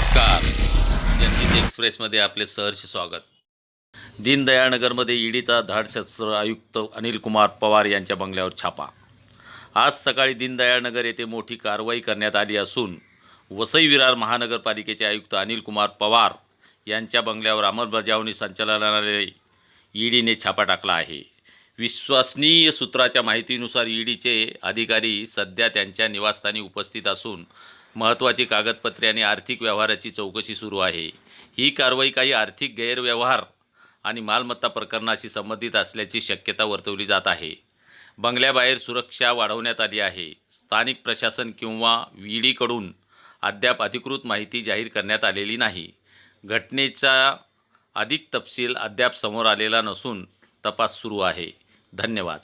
नमस्कार. जनहित एक्सप्रेसमध्ये आपले सहर्ष स्वागत. दीनदयाळनगरमध्ये ईडीचा धाडशस्त्र आयुक्त अनिल कुमार पवार यांच्या बंगल्यावर छापा. आज सकाळी दीनदयाळनगर येथे मोठी कारवाई करण्यात आली असून वसई विरार महानगरपालिकेचे आयुक्त अनिल कुमार पवार यांच्या बंगल्यावर अंमलबजावणी संचालनालय ईडीने छापा टाकला आहे. विश्वसनीय सूत्राच्या माहितीनुसार ईडीचे अधिकारी सध्या त्यांच्या निवासस्थानी उपस्थित असून महत्त्वाची कागदपत्रे आणि आर्थिक व्यवहाराची चौकशी सुरू आहे. ही कारवाई काही आर्थिक गैरव्यवहार आणि मालमत्ता प्रकरणाशी संबंधित असल्याची शक्यता वर्तवली जात आहे. बंगल्याबाहेर सुरक्षा वाढवण्यात आली आहे. स्थानिक प्रशासन किंवा ईडीकडून अद्याप अधिकृत माहिती जाहीर करण्यात आलेली नाही. घटनेचा अधिक तपशील अद्याप समोर आलेला नसून तपास सुरू आहे. धन्यवाद.